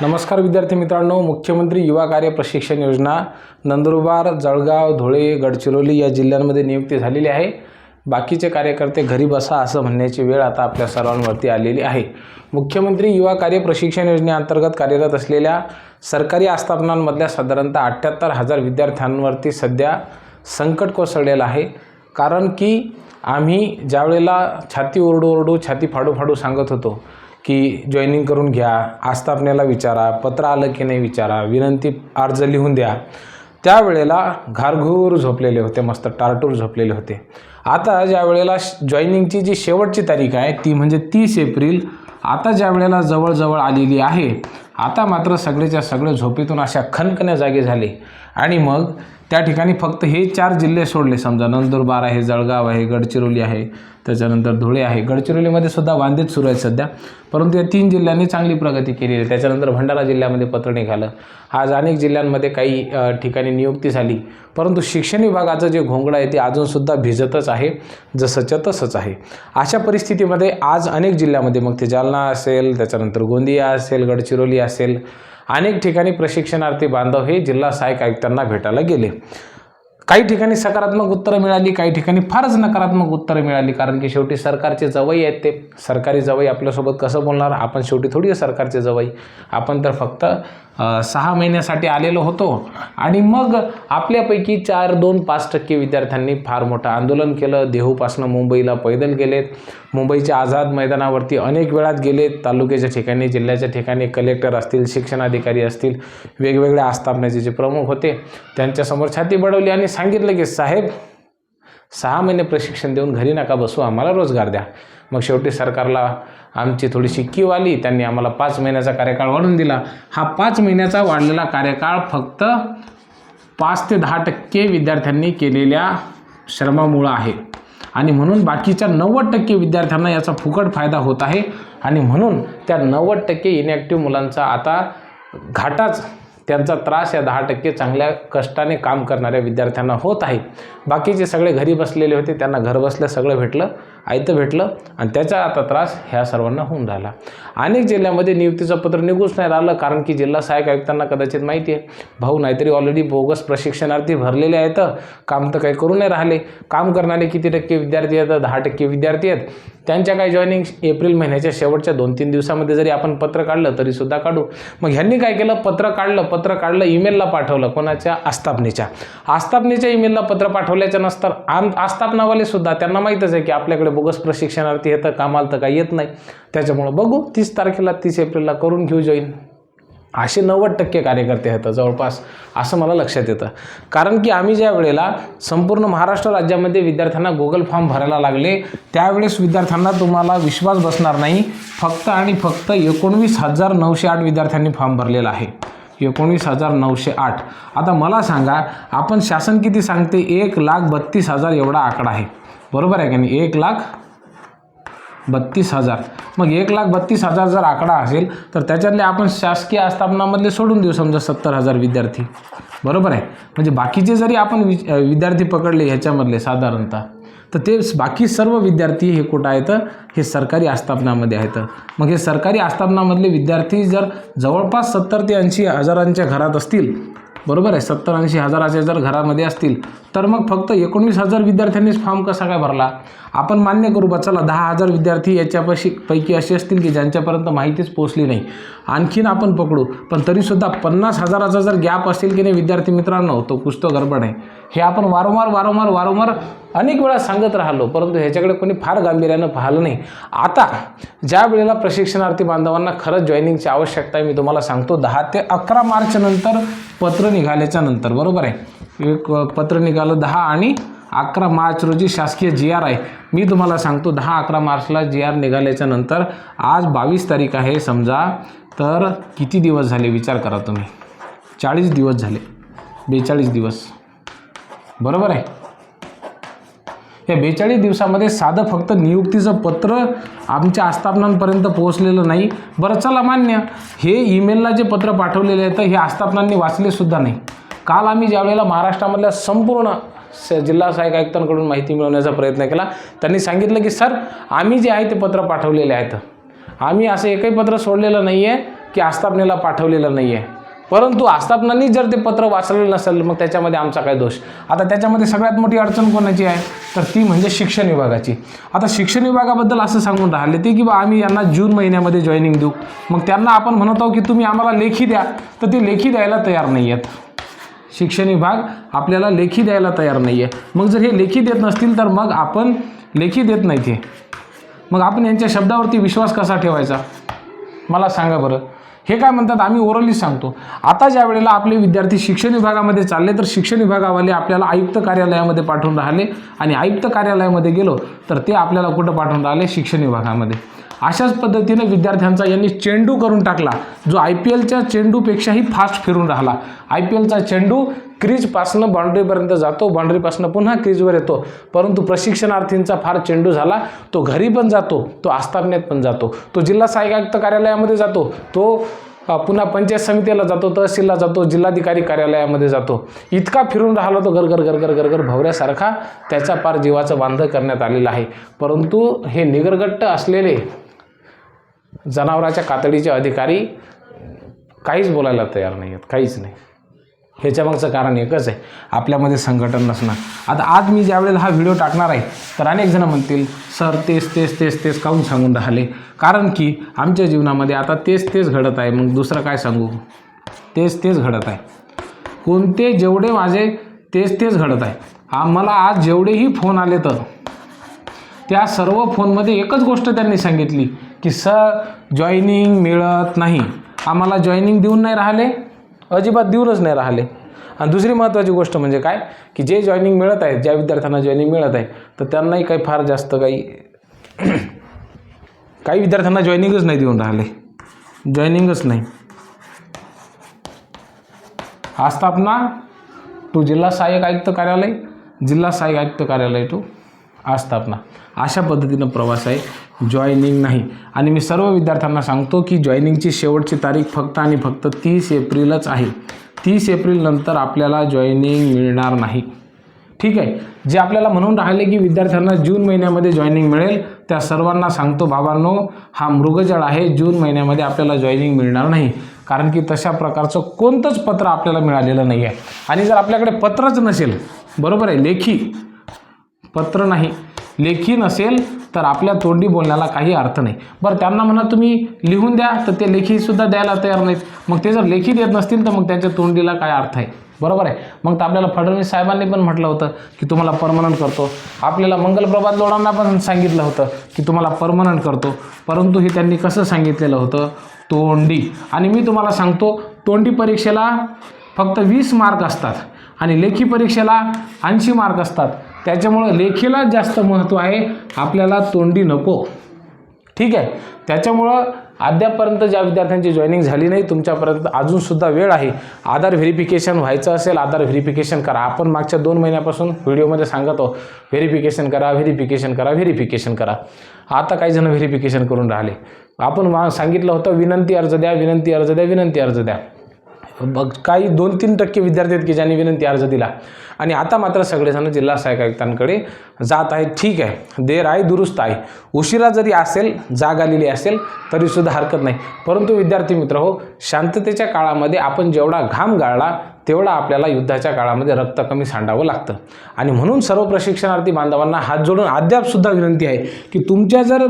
नमस्कार विद्यार्थी मित्रांनो मुख्यमंत्री युवा कार्य प्रशिक्षण योजना नंदुरबार जळगाव धुळे गडचिरोली या जिल्ह्यांमध्ये नियुक्ती झालेली आहे. बाकीचे कार्यकर्ते घरी बसा असं म्हणण्याची वेळ आता आपल्या सर्वांवरती आलेली आहे. मुख्यमंत्री युवा कार्य प्रशिक्षण योजनेअंतर्गत कार्यरत असलेल्या सरकारी आस्थापनांमधल्या साधारणतः अठ्ठ्याहत्तर हजार विद्यार्थ्यांवरती सध्या संकट कोसळलेलं आहे. कारण की आम्ही ज्यावेळेला छाती ओरडू ओरडू छाती फाडू फाडू सांगत होतो की जॉईनिंग करून घ्या आस्थापनेला विचारा पत्र आलं की नाही विचारा विनंती अर्ज लिहून द्या. त्यावेळेला घारघूर झोपलेले होते मस्त टारटूर झोपलेले होते. आता ज्या वेळेला जॉईनिंगची जी शेवटची तारीख आहे ती म्हणजे तीस एप्रिल. आता ज्या वेळेला जवळजवळ आलेली आहे आता मात्र सगळेच्या सगळे झोपेतून अशा खनखने जागे झाले. आणि मग त्या ठिकाणी फक्त हे चार जिल्हे सोडले. समजा नंदुरबार आहे जळगाव आहे गडचिरोली आहे त्याच्यानंतर धुळे आहे. गडचिरोलीमध्ये सुद्धा वांदेच सुरू आहे सध्या. परंतु या तीन जिल्ह्यांनी चांगली प्रगती केली आहे. त्याच्यानंतर भंडारा जिल्ह्यामध्ये पत्र निघालं. आज अनेक जिल्ह्यांमध्ये काही ठिकाणी नियुक्ती झाली. परंतु शिक्षण विभागाचं जे घोंगडं आहे ते अजूनसुद्धा भिजतच आहे. जसंच्या तसंच आहे. अशा परिस्थितीमध्ये आज अनेक जिल्ह्यामध्ये मग ते जालना असेल त्याच्यानंतर गोंदिया असेल गडचिरोली असेल. अनेक ठिकाणी प्रशिक्षणार्थी बांधव हे जिल्हा सहाय्यक आयुक्तांना भेटायला गेले. काही ठिकाणी सकारात्मक उत्तरं मिळाली काही ठिकाणी फारच नकारात्मक उत्तरं मिळाली. कारण की शेवटी सरकारचे जवई आहेत ते. सरकारी जवई आपल्यासोबत कसं बोलणार? आपण शेवटी थोडी सरकारचे जवई. आपण तर फक्त सहा महिन्यासाठी आलेलो होतो. आणि मग आपल्यापैकी चार दोन पाच टक्के विद्यार्थ्यांनी फार मोठं आंदोलन केलं. देहूपासनं मुंबईला पैदल गेलेत. मुंबईच्या आझाद मैदानावरती अनेक वेळात गेलेत. तालुक्याच्या ठिकाणी जिल्ह्याच्या ठिकाणी कलेक्टर असतील शिक्षणाधिकारी असतील वेगवेगळ्या आस्थापनेचे जे प्रमुख होते त्यांच्यासमोर छाती बडवली आणि सांगितलं की साहेब सहा महिने प्रशिक्षण देऊन घरी नका बसू आम्हाला रोजगार द्या. मग शेवटी सरकारला आमची थोडीशी कीव आली त्यांनी आम्हाला पाच महिन्याचा कार्यकाळ वाढून दिला. हा पाच महिन्याचा वाढलेला कार्यकाळ फक्त पाच ते दहा टक्के विद्यार्थ्यांनी केलेल्या श्रमामुळं आहे. आणि म्हणून बाकीच्या नव्वद टक्के विद्यार्थ्यांना याचा फुकट फायदा होत आहे. आणि म्हणून त्या नव्वद टक्के इनॅक्टिव्ह मुलांचा आता घाटाच त्यांचा त्रास या दहा टक्के चांगल्या कष्टाने काम करणाऱ्या विद्यार्थ्यांना होत आहे. बाकीचे सगळे घरी बसलेले होते त्यांना घरबसल्या सगळं भेटलं. आयतं भेटलं आणि त्याचा आता त्रास ह्या सर्वांना होऊन राहिला. अनेक जिल्ह्यामध्ये नियुक्तीचं पत्र निघूच नाही राहिलं कारण की जिल्हा सहाय्यक आयुक्तांना कदाचित माहिती आहे. भाऊ नाहीतरी ऑलरेडी बोगस प्रशिक्षणार्थी भरलेले आहेत. काम तर काही करू नाही राहिले. काम करणारे किती टक्के विद्यार्थी आहेत? दहा टक्के विद्यार्थी आहेत. त्यांच्या काही जॉईनिंग एप्रिल महिन्याच्या शेवटच्या दोन तीन दिवसामध्ये जरी आपण पत्र काढलं तरीसुद्धा काढू. मग ह्यांनी काय केलं? पत्र काढलं. पत्र काढलं ईमेलला पाठवलं कोणाच्या? आस्थापनेच्या. आस्थापनेच्या ईमेलला पत्र पाठवल्याच्या नंतर आम आस्थापनावालेसुद्धा त्यांना माहीतच आहे की आपल्याकडे बोगस प्रशिक्षणार्थी येतं कामाला तर काही येत नाही. त्याच्यामुळं बघू तीस तारखेला तीस एप्रिलला करून घेऊ जॉईन. असे नव्वद टक्के कार्यकर्ते आहेत जवळपास असं मला लक्षात येतं. कारण की आम्ही ज्या वेळेला संपूर्ण महाराष्ट्र राज्यामध्ये विद्यार्थ्यांना गुगल फॉर्म भरायला लागले त्यावेळेस विद्यार्थ्यांना तुम्हाला विश्वास बसणार नाही. फक्त आणि फक्त एकोणवीस हजार नऊशे आठ विद्यार्थ्यांनी फॉर्म भरलेला आहे. एकोणीस हजार नऊशे आठ. आता मला सांगा आपण शासन किती सांगते? एक लाख बत्तीस हजार एवढा आकडा आहे. बरोबर आहे का नाही? एक लाख बत्तीस हजार. मग एक लाख बत्तीस हजार जर आकडा असेल तर त्याच्यातले आपण शासकीय आस्थापनामधले सोडून देऊ समजा सत्तर हजार विद्यार्थी. बरोबर आहे? म्हणजे बाकीचे जरी आपण वि विद्यार्थी पकडले ह्याच्यामधले साधारणतः तर ते बाकी सर्व विद्यार्थी हे कुठं आहेत? हे सरकारी आस्थापनामध्ये आहेत. मग हे सरकारी आस्थापनामधले विद्यार्थी जर जवळपास सत्तर ते ऐंशी हजारांच्या घरात असतील बरोबर आहे. सत्तर ऐंशी हजाराचे जर घरामध्ये असतील तर मग फक्त एकोणवीस हजार विद्यार्थ्यांनीच फॉर्म कसा काय भरला? आपण मान्य करू बा चला दहा हजार विद्यार्थी याच्यापाशी पैकी असे असतील की ज्यांच्यापर्यंत माहितीच पोचली नाही. आणखीन आपण पकडू पण तरीसुद्धा पन्नास हजाराचा जर गॅप असेल की नाही विद्यार्थी मित्रांनो तो कुछ गडबड आहे. हे आपण वारंवार वारंवार वारंवार अनेक वेळा सांगत राहिलो परंतु ह्याच्याकडे कोणी फार गांभीर्यानं पाहिलं नाही. आता ज्या वेळेला प्रशिक्षणार्थी बांधवांना खरंच जॉईनिंगची आवश्यकता आहे मी तुम्हाला सांगतो दहा ते अकरा मार्चनंतर पत्र निघाल्याच्या नंतर बरोबर आहे? एक पत्र निघालं दहा आणि अकरा मार्च रोजी शासकीय जी आर आहे. मी तुम्हाला सांगतो दहा अकरा मार्चला जी आर निघाल्याच्या नंतर आज बावीस तारीख आहे समजा. तर किती दिवस झाले विचार करा तुम्ही? चाळीस दिवस झाले. बेचाळीस दिवस. बरोबर आहे? या बेचाळीस दिवसामध्ये साधं फक्त नियुक्तीचं पत्र आमच्या आस्थापनांपर्यंत पोहोचलेलं नाही. बरं चला मान्य. हे ईमेलला जे पत्र पाठवलेले आहे तर हे आस्थापनांनी वाचलेसुद्धा नाही. काल आम्ही ज्यावेळेला महाराष्ट्रामधल्या संपूर्ण स जिल्हा सहाय्यक आयुक्तांकडून माहिती मिळवण्याचा प्रयत्न केला. त्यांनी सांगितलं की सर आम्ही जे आहे ते पत्र पाठवलेले आहेत. आम्ही असं एकही पत्र सोडलेलं नाही आहे की आस्थापनेला पाठवलेलं नाही आहे परंतु आस्थापनांनी जर ते पत्र वाचलेलं नसेल मग त्याच्यामध्ये आमचा काय दोष? आता त्याच्यामध्ये सगळ्यात मोठी अडचण कोणाची आहे? तर ती म्हणजे शिक्षण विभागाची. आता शिक्षण विभागाबद्दल असं सांगून राहिले ते की बा आम्ही यांना जून महिन्यामध्ये जॉईनिंग देऊ. मग त्यांना आपण म्हणत आहोत की तुम्ही आम्हाला लेखी द्या. तर ते लेखी द्यायला तयार नाही आहेत शिक्षण विभाग आपल्याला लेखी द्यायला तयार नाही आहे मग जर हे लेखी देत नसतील तर मग आपण लेखी देत नाही ते मग आपण यांच्या शब्दावरती विश्वास कसा ठेवायचा? मला सांगा बरं. हे काय म्हणतात? आम्ही ओरली सांगतो. आता ज्या वेळेला आपले विद्यार्थी शिक्षण विभागामध्ये चालले तर शिक्षण विभागावाले आपल्याला आयुक्त कार्यालयामध्ये पाठवून राहिले. आणि आयुक्त कार्यालयामध्ये गेलो तर ते आपल्याला कुठं पाठवून राहिले? शिक्षण विभागामध्ये. अशाच पद्धतीनं विद्यार्थ्यांचा यांनी चेंडू करून टाकला. जो आय पी एलच्या चेंडूपेक्षाही फास्ट फिरून राहिला. आय पी एलचा चेंडू क्रीजपासनं बाउंड्रीपर्यंत जातो बाउंड्रीपासनं पुन्हा क्रीजवर येतो. परंतु प्रशिक्षणार्थींचा फार चेंडू झाला तो घरी पण जातो तो आस्थापनेत पण जातो तो जिल्हा सहाय्यक आयुक्त कार्यालयामध्ये जातो तो पुन्हा पंचायत समितीला जातो तहसीलला जातो जिल्हाधिकारी कार्यालयामध्ये जातो. इतका फिरून राहिला तो गरगर गरगर गरगर भवऱ्यासारखा त्याचा पार जीवाचं बांध करण्यात आलेलं आहे. परंतु हे निगरगट्ट असलेले जनावराच्या कातडीचे अधिकारी काहीच बोलायला तयार नाही आहेत काहीच नाही. ह्याच्यामागचं कारण एकच आहे. आपल्यामध्ये संघटन नसणं आता आज मी ज्यावेळेला हा व्हिडिओ टाकणार आहे तर अनेक जणं म्हणतील सर तेच तेच तेच तेच काहून सांगून राहिले? कारण की आमच्या जीवनामध्ये आता तेच तेच घडत आहे. मग दुसरं काय सांगू? तेच तेच घडत आहे. कोणते जेवढे माझे तेच तेच घडत आहे. आम्हाला आज जेवढेही फोन आले तर त्या सर्व फोनमध्ये एकच गोष्ट त्यांनी सांगितली की सर जॉईनिंग मिळत नाही. आम्हाला जॉईनिंग देऊन नाही राहिले. अजिबात देऊनच नाही राहिले. आणि दुसरी महत्त्वाची गोष्ट म्हणजे काय? की जे जॉईनिंग मिळत आहे ज्या विद्यार्थ्यांना जॉईनिंग मिळत आहे तर त्यांनाही काही फार जास्त काही काही विद्यार्थ्यांना जॉईनिंगच नाही देऊन राहिले. जॉईनिंगच नाही. आस्थापना टू जिल्हा सहाय्यक आयुक्त कार्यालय जिल्हा सहाय्यक आयुक्त कार्यालय टू आस्थापना अशा पद्धतीनं प्रवास आहे. जॉईनिंग नाही. आणि मी सर्व विद्यार्थ्यांना सांगतो की जॉईनिंगची शेवटची तारीख फक्त आणि फक्त तीस एप्रिलच आहे. तीस एप्रिलनंतर आपल्याला जॉईनिंग मिळणार नाही. ठीक आहे? जे आपल्याला म्हणून राहिले की विद्यार्थ्यांना जून महिन्यामध्ये जॉईनिंग मिळेल त्या सर्वांना सांगतो बाबांनो हा मृगजळ आहे. जून महिन्यामध्ये आपल्याला जॉईनिंग मिळणार नाही. कारण की तशा प्रकारचं कोणतंच पत्र आपल्याला मिळालेलं नाही आहे आणि जर आपल्याकडे पत्रच नसेल बरोबर आहे लेखी पत्र नाही. लेखी नसेल तर आपल्या तोंडी बोलण्याला काही अर्थ नाही. बरं त्यांना म्हणा तुम्ही लिहून द्या तर ते लेखीसुद्धा द्यायला तयार नाहीत. मग ते जर लेखी देत नसतील तर मग त्यांच्या तोंडीला काय अर्थ आहे? बरोबर आहे? मग तर आपल्याला फडणवीस साहेबांनी पण म्हटलं होतं की तुम्हाला परमनंट करतो. आपल्याला मंगलप्रभात लोडांना पण सांगितलं होतं की तुम्हाला परमनंट करतो. परंतु हे त्यांनी कसं सांगितलेलं होतं? तोंडी. आणि मी तुम्हाला सांगतो तोंडी परीक्षेला फक्त वीस मार्क असतात आणि लेखी परीक्षेला ऐंशी मार्क असतात. त्याच्यामुळं लेखीला जास्त महत्त्व आहे. आपल्याला तोंडी नको. ठीक आहे? त्याच्यामुळं अद्यापपर्यंत ज्या विद्यार्थ्यांची जॉईनिंग झाली नाही तुमच्यापर्यंत अजूनसुद्धा वेळ आहे. आधार व्हेरिफिकेशन व्हायचं असेल आधार व्हेरिफिकेशन करा. आपण मागच्या दोन महिन्यापासून व्हिडिओमध्ये सांगत आहोत. व्हेरिफिकेशन करा व्हेरिफिकेशन करा व्हेरिफिकेशन करा. आता काही जण व्हेरिफिकेशन करून राहिले. आपण मा- सांगितलं होतं विनंती अर्ज द्या विनंती अर्ज द्या विनंती अर्ज द्या. बघ काही दोन तीन टक्के विद्यार्थी आहेत की ज्यांनी विनंती अर्ज दिला. आणि आता मात्र सगळेजण जिल्हा सहाय्यक आयुक्तांकडे जात आहेत. ठीक आहे. देर आहे दुरुस्त आहे. उशिरा जरी असेल जाग आलेली असेल तरीसुद्धा हरकत नाही. परंतु विद्यार्थी मित्र हो शांततेच्या काळामध्ये आपण जेवढा घाम गाळला तेवढा आपल्याला युद्धाच्या काळामध्ये रक्त कमी सांडावं लागतं. आणि म्हणून सर्व प्रशिक्षणार्थी बांधवांना हात जोडून अद्यापसुद्धा विनंती आहे की तुमच्या जर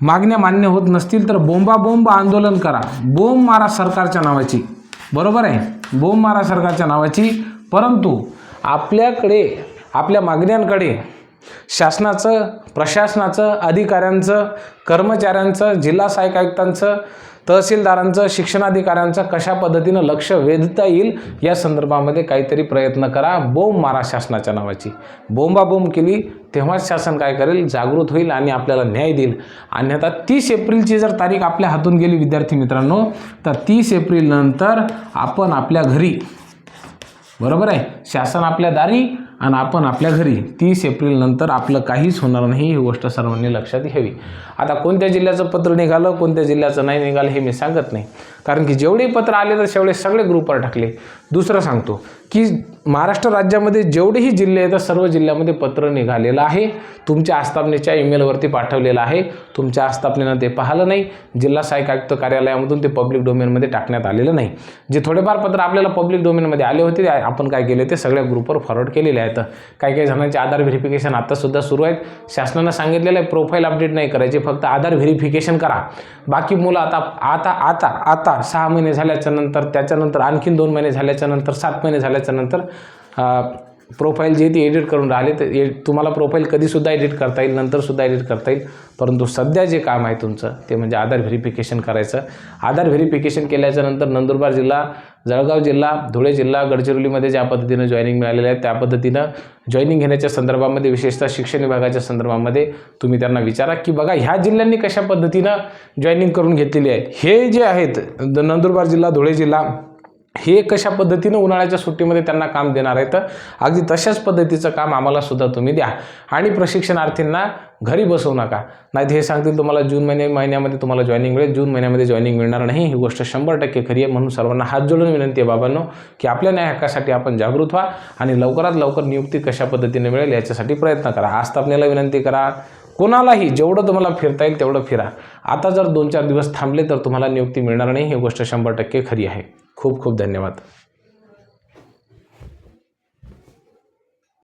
मागण्या मान्य होत नसतील तर बोंबाबोंब आंदोलन करा. बोंब मारा सरकारच्या नावाची. बरोबर आहे. बोम मारा सरकारच्या नावाची. परंतु आपल्याकडे आपल्या मागण्यांकडे शासनाचं प्रशासनाचं अधिकाऱ्यांचं कर्मचाऱ्यांचं जिल्हा सहाय्यक आयुक्तांचं तहसीलदारांचं शिक्षणाधिकाऱ्यांचं कशा पद्धतीनं लक्ष वेधता येईल? या संदर्भामध्ये काहीतरी प्रयत्न करा. बोंब मारा शासनाच्या नावाची. बोंबाबोंब केली तेव्हाच शासन काय करेल? जागृत होईल आणि आपल्याला न्याय देईल. अन्यथा तीस एप्रिलची जर तारीख आपल्या हातून गेली विद्यार्थी मित्रांनो तर तीस एप्रिलनंतर आपण आपल्या घरी बरोबर आहे? शासन आपल्या दारी आणि आपण आपल्या घरी तीस एप्रिलनंतर आपलं काहीच होणार नाही ही गोष्ट सर्वांनी लक्षात घ्यावी. आता कोणत्या जिल्ह्याचं पत्र निघालं कोणत्या जिल्ह्याचं नाही निघालं हे मी सांगत नाही. कारण की जेवढे पत्र आले तर तेवढे सगळे ग्रुपवर टाकले. दुसरं सांगतो की महाराष्ट्र राज्यामध्ये जेवढेही जिल्हे आहेत सर्व जिल्ह्यामध्ये पत्र निघालेलं आहे. तुमच्या आस्थापनेच्या ईमेलवरती पाठवलेलं आहे. तुमच्या आस्थापनेनं ते पाहिलं नाही. जिल्हा सहाय्यक आयुक्त कार्यालयामधून ते पब्लिक डोमेनमध्ये टाकण्यात आलेलं नाही. जे थोडेफार पत्र आपल्याला पब्लिक डोमेनमध्ये आले होते आपण काय केले ते सगळ्या ग्रुपवर फॉरवर्ड केलेले आहेत. काही काही जणांचे आधार व्हेरिफिकेशन आतासुद्धा सुरू आहेत. शासनानं सांगितलेलं आहे प्रोफाईल अपडेट नाही करायचे फक्त आधार व्हेरिफिकेशन करा. बाकी मुलं आता आता आता आता सहा महिने झाल्याच्यानंतर त्याच्यानंतर आणखीन दोन महिने झाल्याच्यानंतर सात महिने झाल्याच्यानंतर प्रोफाईल जे ती एडिट करून राहिले तर ए तुम्हाला प्रोफाईल कधीसुद्धा एडिट करता येईल नंतरसुद्धा एडिट करता येईल. परंतु सध्या जे काम आहे तुमचं ते म्हणजे आधार व्हेरिफिकेशन करायचं. आधार व्हेरिफिकेशन केल्याच्यानंतर नंदुरबार जिल्हा जळगाव जिल्हा धुळे जिल्हा गडचिरोलीमध्ये ज्या पद्धतीनं जॉईनिंग मिळालेलं आहे त्या पद्धतीनं जॉईनिंग घेण्याच्या संदर्भामध्ये विशेषतः शिक्षण विभागाच्या संदर्भामध्ये तुम्ही त्यांना विचारा की बघा ह्या जिल्ह्यांनी कशा पद्धतीनं जॉईनिंग करून घेतलेली आहे हे जे आहेत नंदुरबार जिल्हा धुळे जिल्हा हे कशा पद्धतीनं उन्हाळ्याच्या सुट्टीमध्ये त्यांना काम देणार आहे? तर अगदी तशाच पद्धतीचं काम आम्हाला सुद्धा तुम्ही द्या. आणि प्रशिक्षणार्थींना घरी बसवू नका. नाही हे सांगतील तुम्हाला जून महिने महिन्यामध्ये तुम्हाला जॉईनिंग मिळेल. जून महिन्यामध्ये जॉईनिंग मिळणार नाही. ही गोष्ट शंभर टक्के खरी आहे. म्हणून सर्वांना हात जोडून विनंती आहे बाबांनो की आपल्या न्याय हक्कासाठी आपण जागृत व्हा आणि लवकरात लवकर नियुक्ती कशा पद्धतीने मिळेल याच्यासाठी प्रयत्न करा. आस्थापनेला विनंती करा. कोणालाही जेवढं तुम्हाला फिरता येईल तेवढं फिरा. आता जर दोन चार दिवस थांबले तर तुम्हाला नियुक्ती मिळणार नाही. ही गोष्ट शंभर टक्के खरी आहे. खूप खूप धन्यवाद.